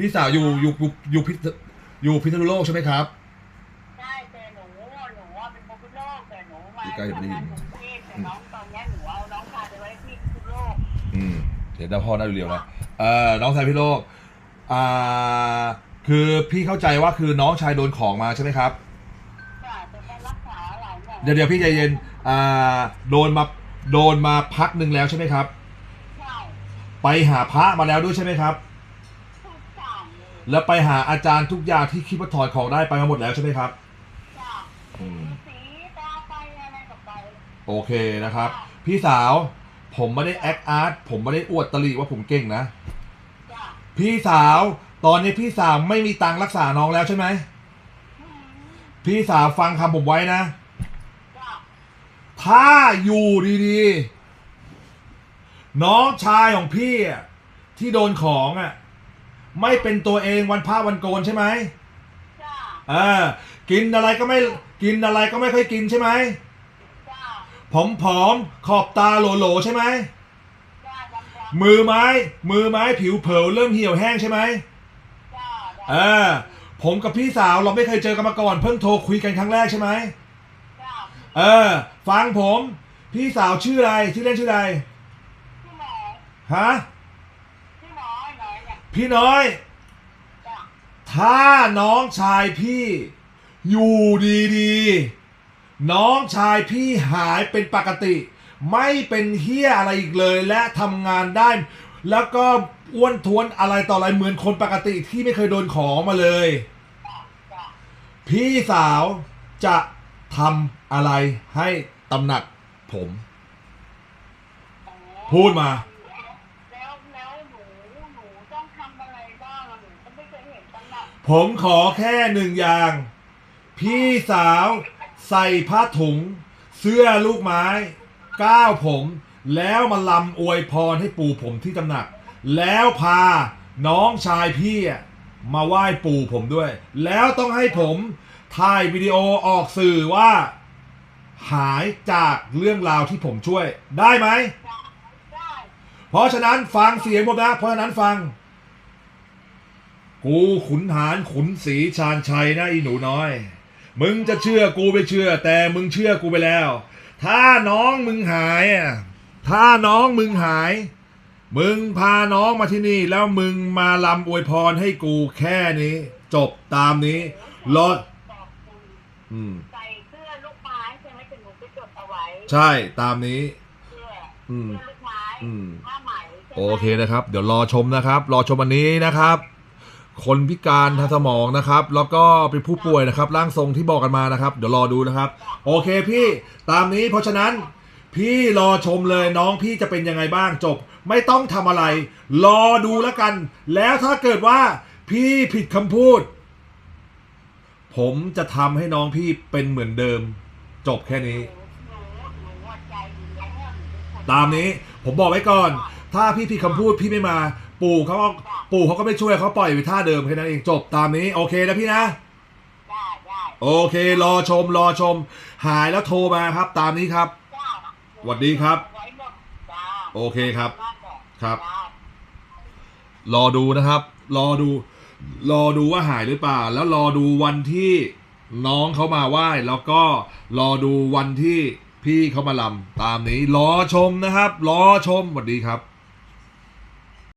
พี่สาวอยู่อยู่อยู่อยู่พิษอยู่พิษณุโลกใช่ไหมครับ ใช่แต่หนูหนูว่าเป็นโมกุโลกแต่หนูมาอยู่ใกล้ไม่ได้ยินทำงานกรุงเทพแต่น้องตอนเนี้ยหนูเอาน้องพาไปไว้ที่พิษณุโลกอืมเห็นแล้วพ่อน่าดูเรียวนะเอ่อน้องชายพี่โลกอ่าคือพี่เข้าใจว่าคือน้องชายโดนของมาใช่ไหมครับก็อาจจะไปรักษาหลายหมอเดี๋ยวเดี๋ยวพี่ใจเย็นอ่าโดนมาโดนมาพักหนึ่งแล้วใช่ไหมครับ ใช่ไปหาพระมาแล้วด้วยใช่ไหมครับ ทุกอย่างเลย แล้วไปหาอาจารย์ทุกอย่างที่คิดว่าถอดของได้ไปมาหมดแล้วใช่ไหมครับจ้ะอืมสีตาไปอะไรกับไปโอเคนะครับ พี่สาวผมไม่ได้แอคอาร์ตผมไม่ได้อวดตลีว่าผมเก่งนะ จ้ะพี่สาวตอนนี้พี่สาวไม่มีตังค์รักษาน้องแล้วใช่ไหมอืมพี่สาวฟังคำผมไว้นะ จ้ะถ้าอยู่ดีๆ น้องชายของพี่อะที่โดนของอะ ไม่เป็นตัวเองวันพระวันโกนใช่ไหมจ้ะเออกินอะไรก็ไม่กินอะไรก็ไม่ค่อยกินใช่ไหมจ้ะผอมผอมๆขอบตาโหลๆใช่ไหมจ้ะดำดำมือไม้ มือไม้ผิวเผลเริ่มเหี่ยวแห้งใช่ไหมจ้ะเออผมกับพี่สาวเราไม่เคยเจอกันมาก่อนเพิ่งโทรคุยกันครั้งแรกใช่ไหมจ้ะเออ ฟังผม พี่สาวชื่ออะไรชื่อเล่นชื่ออะไรพี่หมอฮะ พี่หมอหน่อยเนี่ย พี่น้อย จ้ะถ้าน้องชายพี่ อยู่ดีๆ น้องชายพี่หายเป็นปกติ ไม่เป็นเฮี้ยอะไรอีกเลยและทำงานได้ แล้วก็อ้วนท้วนอะไรต่ออะไรเหมือนคนปกติที่ไม่เคยโดนของมาเลย จ้ะจ้ะพี่สาวจะทำอะไรให้ตำหนักผมอ๋อพูดมา แล้วแล้วหนูหนูต้องทำอะไรบ้างอะหนูก็ไม่เคยเห็นตำหนัก ผมขอแค่หนึ่งอย่าง พี่สาวใส่ผ้าถุง เสื้อลูกไม้ ก้าวผม แล้วมาลำอวยพรให้ปู่ผมที่ตำหนัก แล้วพาน้องชายพี่มาไหว้ปู่ผมด้วย แล้วต้องให้ผมถ่ายวิดีโอออกสื่อว่า หายจากเรื่องราวที่ผมช่วยได้ไหมได้เพราะฉะนั้นฟังเสียงผมนะ เพราะฉะนั้นฟัง กูขุนหารขุนศรีชาญชัยนะอีหนูน้อย มึงจะเชื่อกูไม่เชื่อ แต่มึงเชื่อกูไปแล้ว ถ้าน้องมึงหายอะถ้าน้องมึงหาย มึงพาน้องมาที่นี่ แล้วมึงมาลำอวยพรให้กูแค่นี้ จบตามนี้รอดขอบคุณอืมใส่เสื้อลูกไม้ใช่ไหมถึงหนูไปจดเอาไว้ ใช่ตามนี้ เสื้ออืมเสื้อลูกไม้อืม ผ้าไหมใช่ไหม โอเคนะครับ เดี๋ยวรอชมนะครับ รอชมวันนี้นะครับ คนพิการทางสมองนะครับ แล้วก็เป็นผู้ป่วยนะครับ ร่างทรงที่บอกกันมานะครับ เดี๋ยวรอดูนะครับ โอเคพี่ตามนี้เพราะฉะนั้น พี่รอชมเลยน้องพี่จะเป็นยังไงบ้างจบ ไม่ต้องทำอะไร รอดูแล้วกัน แล้วถ้าเกิดว่าพี่ผิดคำพูด ผมจะทำให้น้องพี่เป็นเหมือนเดิม จบแค่นี้ ตามนี้ผมบอกไว้ก่อน ถ้าพี่ผิดคำพูดพี่ไม่มา ปู่เขา ปู่เขาก็ไม่ช่วยเขาปล่อยไปท่าเดิมแค่นั้นเองจบตามนี้โอเคนะพี่นะ ได้ได้โอเค รอชมรอชม หายแล้วโทรมาครับ ตามนี้ครับ จ้าสวัสดีครับ ไว้หมดจ้าโอเคครับมากจ้ะครับ จ้ารอดูนะครับ รอดู รอดูว่าหายหรือเปล่า แล้วรอดูวันที่น้องเขามาไหว้แล้วก็รอดูวันที่พี่เขามาลำตามนี้ รอชมนะครับ รอชมสวัสดีครับ